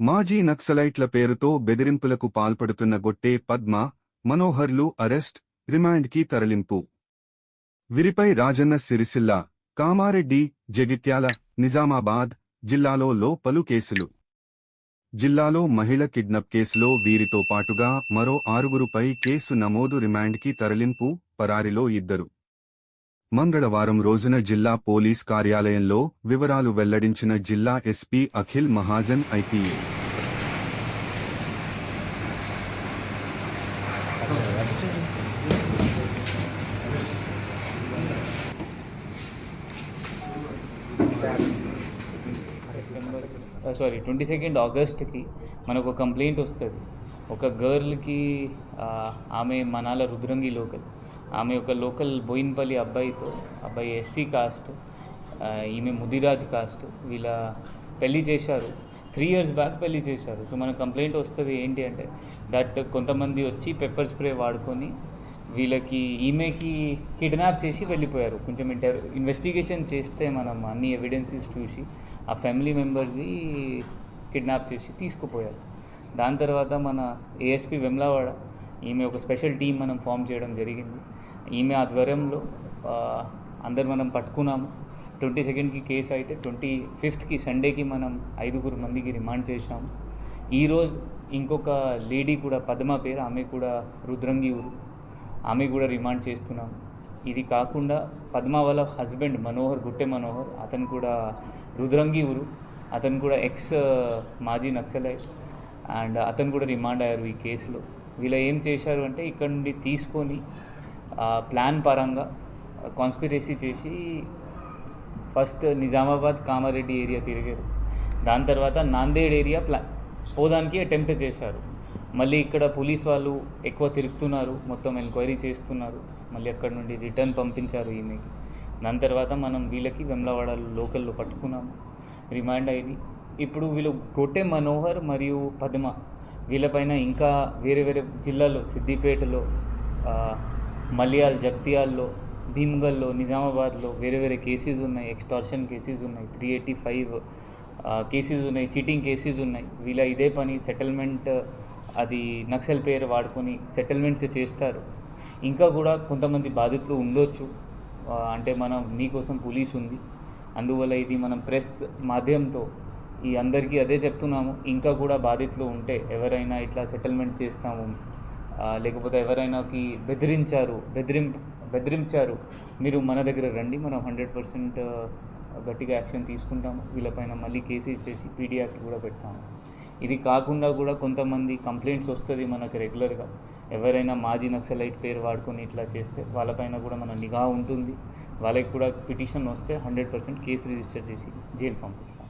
మాజీ నక్సలైట్ల పేరుతో బెదిరింపులకు పాల్పడుతున్న గొట్టే పద్మ మనోహర్లు అరెస్ట్ రిమాండ్కి తరలింపు. విరిపై రాజన్న సిరిసిల్ల కామారెడ్డి జగిత్యాల నిజామాబాద్ జిల్లాలో లో పలు కేసులు. జిల్లాలో మహిళ కిడ్నప్ కేసులో వీరితో పాటుగా మరో ఆరుగురుపై కేసు నమోదు రిమాండ్కి తరలింపు పరారిలో ఇద్దరు. మంగళవారం రోజున జిల్లా పోలీస్ కార్యాలయంలో వివరాలు వెల్లడించిన జిల్లా SP Akhil Mahajan IPS. Sorry twenty second ఆగస్ట్కి మనకు ఒక కంప్లైంట్ వస్తుంది. ఒక గర్ల్కి uh, ఆమె మనాల రుద్రంగి లోకల్. ఆమె ఒక లోకల్ బోయిన్పల్లి అబ్బాయితో అబ్బాయి ఎస్సీ కాస్ట్ ఈమె ముదిరాజ్ కాస్ట్ వీళ్ళ పెళ్ళి చేశారు. త్రీ ఇయర్స్ బ్యాక్ పెళ్ళి చేశారు. సో మన కంప్లైంట్ వస్తుంది ఏంటి అంటే దట్ కొంతమంది వచ్చి పెప్పర్ స్ప్రే వాడుకొని వీళ్ళకి ఈమెకి కిడ్నాప్ చేసి వెళ్ళిపోయారు. కొంచెం ఇంటర్ ఇన్వెస్టిగేషన్ చేస్తే మనం అన్ని ఎవిడెన్సెస్ చూసి ఆ ఫ్యామిలీ మెంబర్స్ని కిడ్నాప్ చేసి తీసుకుపోయారు. దాని తర్వాత మన ఏఎస్పి వెమ్లావాడ ఈమె ఒక స్పెషల్ టీం మనం ఫామ్ చేయడం జరిగింది. ఈమె ఆధ్వర్యంలో అందరు మనం పట్టుకున్నాము. ట్వంటీ సెకండ్కి కేసు అయితే ట్వంటీ ఫిఫ్త్కి సండేకి మనం ఐదుగురు మందికి రిమాండ్ చేశాము. ఈరోజు ఇంకొక లేడీ కూడా పద్మ పేరు ఆమె కూడా రుద్రంగి ఊరు. ఆమె కూడా రిమాండ్ చేస్తున్నాం. ఇది కాకుండా పద్మ వాళ్ళ హస్బెండ్ మనోహర్ గుట్టె మనోహర్ అతను కూడా రుద్రంగి ఊరు. అతను కూడా ఎక్స్ మాజీ నక్సలైట్. అండ్ అతను కూడా రిమాండ్ అయ్యారు ఈ కేసులో. వీళ్ళు ఏం చేశారు అంటే ఇక్కడ నుండి తీసుకొని ప్లాన్ పరంగా కాన్స్పిరసీ చేసి ఫస్ట్ నిజామాబాద్ కామారెడ్డి ఏరియా తిరిగారు. దాని తర్వాత నాందేడ్ ఏరియా ప్లా పోదానికి అటెంప్ట్ చేశారు. మళ్ళీ ఇక్కడ పోలీస్ వాళ్ళు ఎక్కువ తిరుగుతున్నారు మొత్తం ఎంక్వైరీ చేస్తున్నారు. మళ్ళీ అక్కడ నుండి రిటర్న్ పంపించారు ఈమెకి. దాని తర్వాత మనం వీళ్ళకి వెమ్లవాడ లోకల్లో పట్టుకున్నాము. రిమాండ్ అయింది. ఇప్పుడు వీళ్ళు గొట్టె మనోహర్ మరియు పద్మ వీళ్ళపైన ఇంకా వేరే వేరే జిల్లాలో సిద్దిపేటలో మలియాల్ జగ్తియాల్లో భీమ్గల్లో నిజామాబాద్లో వేరే వేరే కేసెస్ ఉన్నాయి ఎక్స్టార్షన్ కేసెస్ ఉన్నాయి త్రీ ఎయిటీ ఫైవ్ కేసెస్ ఉన్నాయి చీటింగ్ కేసెస్ ఉన్నాయి. వీళ్ళ ఇదే పని సెటిల్మెంట్ అది నక్సల్ పేరు వాడుకొని సెటిల్మెంట్స్ చేస్తారు. ఇంకా కూడా కొంతమంది బాధితులు ఉండొచ్చు. అంటే మనం మీకోసం పోలీస్ ఉంది. అందువల్ల ఇది మనం ప్రెస్ మాధ్యమంతో ఈ అందరికీ అదే చెప్తున్నాము. ఇంకా కూడా బాధితులు ఉంటే ఎవరైనా ఇట్లా సెటిల్మెంట్ చేస్తాము. లేకపోతే ఎవరైనాకి బెదిరించారు బెదిరిం బెదిరించారు మీరు మన దగ్గర రండి మనం హండ్రెడ్ పర్సెంట్ గట్టిగా యాక్షన్ తీసుకుంటాము. వీళ్ళపైన మళ్ళీ కేసెస్ చేసి పీడీ యాక్ట్ కూడా పెడతాము. ఇది కాకుండా కూడా కొంతమంది కంప్లైంట్స్ వస్తుంది మనకు రెగ్యులర్గా ఎవరైనా మాజీ నక్సలైట్ పేరు వాడుకొని ఇట్లా చేస్తే వాళ్ళపైన కూడా మన నిఘా ఉంటుంది. వాళ్ళకి కూడా పిటిషన్ వస్తే హండ్రెడ్ పర్సెంట్ కేసు రిజిస్టర్ చేసి జైలు పంపిస్తాం